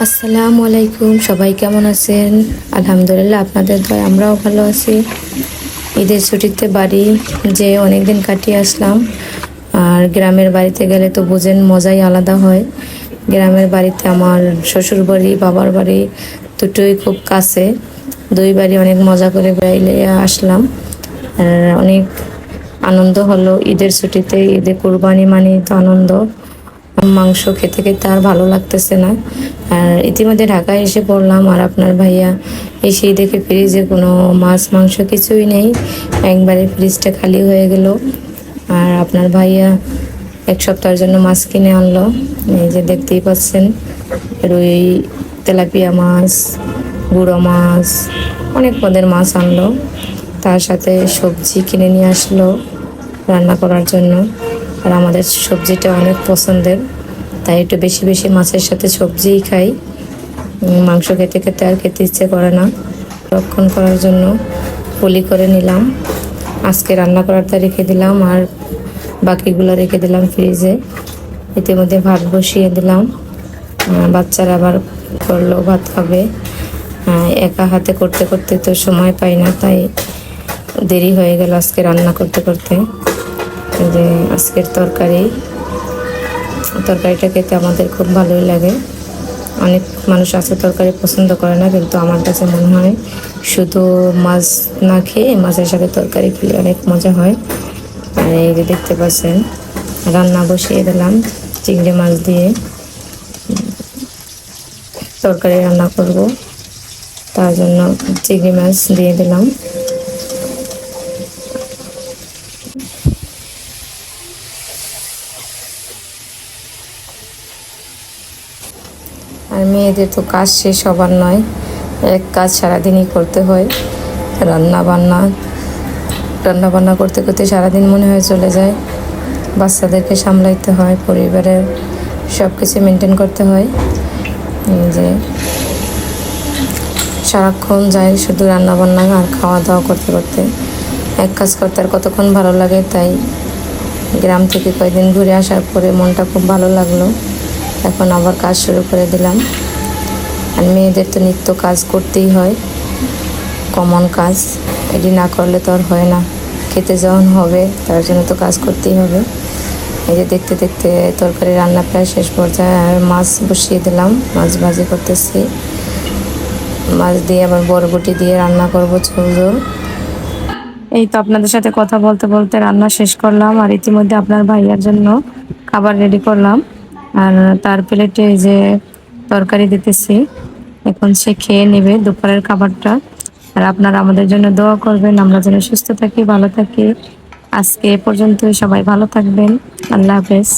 আসসালামু আলাইকুম, সবাই কেমন আছেন? আলহামদুলিল্লাহ, আপনাদের দয় আমরাও ভালো আছি। ঈদের ছুটিতে বাড়ি যে অনেক দিন কাটিয়ে আসলাম। আর গ্রামের বাড়িতে গেলে তো বোঝেন মজাই আলাদা হয়। গ্রামের বাড়িতে আমার শ্বশুর বাড়ি, বাবার বাড়ি দুটোই খুব কাছে। দুই বাড়ি অনেক মজা করে বেড়াইলে আসলাম। অনেক আনন্দ হলো ঈদের ছুটিতে, ঈদে কোরবানি মানে তো আনন্দ। মাংস খেতে খেতে আর ভালো লাগতেছে না। আর ইতিমধ্যে ঢাকায় এসে পড়লাম আর আপনার ভাইয়া এসেই দেখে ফ্রিজে কোনো মাছ মাংস কিছুই নেই। একবারে ফ্রিজটা খালি হয়ে গেল। আর আপনার ভাইয়া এক সপ্তাহের জন্য মাছ কিনে আনলো। এই যে দেখতেই পাচ্ছেন, রুই, তেলাপিয়া মাছ, গুঁড়ো মাছ, অনেক পদের মাছ আনলো। তার সাথে সবজি কিনে নিয়ে আসলো রান্না করার জন্য। আর আমাদের সবজিটা অনেক পছন্দের, তাই একটু বেশি বেশি মাছের সাথে সবজিই খাই। মাংস খেতে খেতে আর খেতে ইচ্ছে করে না। রক্ষণ করার জন্য পলি করে নিলাম। আজকে রান্না করারটা রেখে দিলাম আর বাকিগুলো রেখে দিলাম ফ্রিজে। ইতিমধ্যে ভাত বসিয়ে দিলাম। বাচ্চারা আবার করল, ভাত খাবে। একা হাতে করতে করতে তো সময় পাই না, তাই দেরি হয়ে গেল আজকে রান্না করতে করতে। যে আজকের তরকারি। তরকারিটা খেতে আমাদের খুব ভালোই লাগে। অনেক মানুষ আছে তরকারি পছন্দ করে না, কিন্তু আমার কাছে মনে হয় শুধু মাছ না খেয়ে মাছের সাথে তরকারি খেলে অনেক মজা হয়। আর এই যে দেখতে পাচ্ছেন, রান্না বসিয়ে দিলাম চিংড়ি মাছ দিয়ে। তরকারি রান্না করব। তার জন্য চিংড়ি মাছ দিয়ে দিলাম। আর মেয়েদের তো কাজ শেষ হবার নয়। এক কাজ সারাদিনই করতে হয় রান্না বান্না রান্না বান্না করতে করতে সারাদিন মনে হয় চলে যায়। বাচ্চাদেরকে সামলাইতে হয়, পরিবারের সব কিছু মেনটেন করতে হয়। যে সারাক্ষণ যায় শুধু রান্না বান্না আর খাওয়া দাওয়া করতে করতে। এক কাজ করতে আর কতক্ষণ ভালো লাগে, তাই গ্রাম থেকে কয়েকদিন ঘুরে আসার পরে মনটা খুব ভালো লাগল। এখন আবার কাজ শুরু করে দিলাম। আর মেয়েদের তো নিত্য কাজ করতেই হয়, কমন কাজ। এটি না করলে তো আর হয় না। খেতে যখন হবে, তার জন্য তো কাজ করতেই হবে। এই যে দেখতে দেখতে তরকারি রান্না প্রায় শেষ পর্যায়ে আর মাছ বসিয়ে দিলাম, মাছ ভাজি করতেছি। মাছ দিয়ে আবার বরবটি দিয়ে রান্না করব ঝোল ঝোল। এই তো আপনাদের সাথে কথা বলতে বলতে রান্না শেষ করলাম, আর ইতিমধ্যে আপনার ভাইয়ার জন্য খাবার রেডি করলাম। আর তার প্লেটে যে তরকারি দিতেছি, এখন সে খেয়ে নেবে দুপুরের খাবারটা। আর আপনারা আমাদের জন্য দোয়া করবেন, আমরা যেন সুস্থ থাকি, ভালো থাকি। আজকে এ পর্যন্ত সবাই ভালো থাকবেন। আল্লাহ হাফেজ।